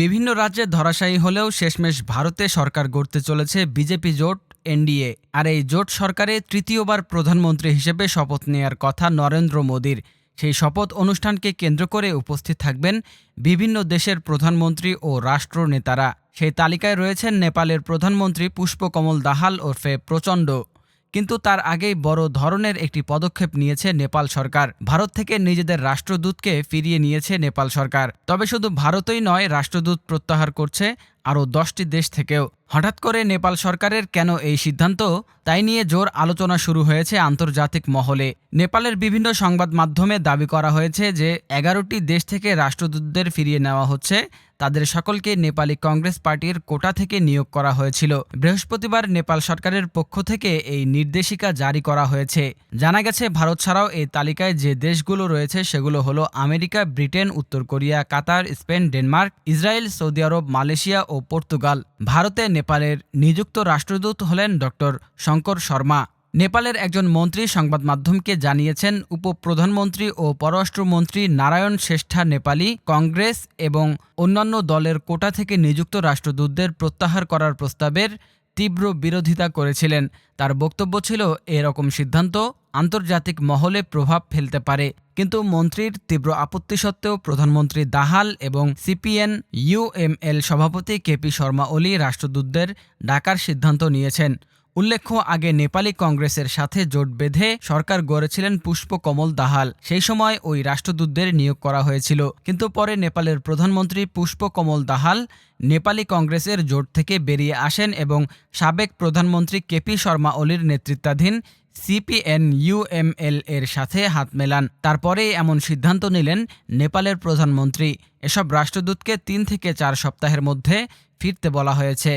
বিভিন্ন রাজ্যে ধরাশায়ী হলেও শেষমেশ ভারতে সরকার গড়তে চলেছে বিজেপি জোট, এনডিএ। আর এই জোট সরকারে তৃতীয়বার প্রধানমন্ত্রী হিসেবে শপথ নেয়ার কথা নরেন্দ্র মোদীর। সেই শপথ অনুষ্ঠানকে কেন্দ্র করে উপস্থিত থাকবেন বিভিন্ন দেশের প্রধানমন্ত্রী ও রাষ্ট্রনেতারা। সেই তালিকায় রয়েছেন নেপালের প্রধানমন্ত্রী পুষ্পকমল দাহাল ওরফে প্রচণ্ড। কিন্তু তার আগেই বড় ধরনের একটি পদক্ষেপ নিয়েছে নেপাল সরকার। ভারত থেকে নিজেদের রাষ্ট্রদূতকে ফিরিয়ে নিয়েছে নেপাল সরকার। তবে শুধু ভারতই নয়, রাষ্ট্রদূত প্রত্যাহার করছে আরও দশটি দেশ থেকেও। হঠাৎ করে নেপাল সরকারের কেন এই সিদ্ধান্ত? তাই নিয়ে জোর আলোচনা শুরু হয়েছে আন্তর্জাতিক মহলে। নেপালের বিভিন্ন সংবাদ মাধ্যমে দাবি করা হয়েছে যে, এগারোটি দেশ থেকে রাষ্ট্রদূতদের ফিরিয়ে নেওয়া হচ্ছে। তাদের সকলকে নেপালি কংগ্রেস পার্টির কোটা থেকে নিয়োগ করা হয়েছিল। বৃহস্পতিবার নেপাল সরকারের পক্ষ থেকে এই নির্দেশিকা জারি করা হয়েছে। জানা গেছে, ভারত ছাড়াও এই তালিকায় যে দেশগুলো রয়েছে, সেগুলো হলো আমেরিকা, ব্রিটেন, উত্তর Korea, Qatar, Spain, Denmark, Israel, Saudi Arab, Malaysia ও পর্তুগাল, ভারতে নেপালের নিযুক্ত রাষ্ট্রদূত হলেন ডক্টর শঙ্কর শর্মা। নেপালের একজন মন্ত্রী সংবাদ মাধ্যমকে জানিয়েছেন, উপপ্রধানমন্ত্রী ও পররাষ্ট্রমন্ত্রী নারায়ণ শ্রেষ্ঠা নেপালি কংগ্রেস এবং অন্যান্য দলের কোটা থেকে নিযুক্ত রাষ্ট্রদূতদের প্রত্যাহার করার প্রস্তাবের তীব্র বিরোধিতা করেছিলেন। তার বক্তব্য ছিল, এরকম সিদ্ধান্ত আন্তর্জাতিক মহলে প্রভাব ফেলতে পারে। কিন্তু মন্ত্রীর তীব্র আপত্তি সত্ত্বেও প্রধানমন্ত্রী দাহাল এবং সিপিএন ইউএমএল সভাপতি কেপি শর্মা ওলি রাষ্ট্রদূতদের ডাকার সিদ্ধান্ত নিয়েছেন। উল্লেখ্য, আগে নেপালি কংগ্রেসের সাথে জোট বেঁধে সরকার গড়েছিলেন পুষ্পকমল দাহাল। সেই সময় ওই রাষ্ট্রদূতদের নিয়োগ করা হয়েছিল। কিন্তু পরে নেপালের প্রধানমন্ত্রী পুষ্পকমল দাহাল নেপালি কংগ্রেসের জোট থেকে বেরিয়ে আসেন এবং সাবেক প্রধানমন্ত্রী কেপি শর্মা ওলির নেতৃত্বাধীন সিপিএন ইউএমএল এর সাথে হাত মেলান। তারপরেই এমন সিদ্ধান্ত নিলেন নেপালের প্রধানমন্ত্রী। এসব রাষ্ট্রদূতকে তিন থেকে চার সপ্তাহের মধ্যে ফিরতে বলা হয়েছে।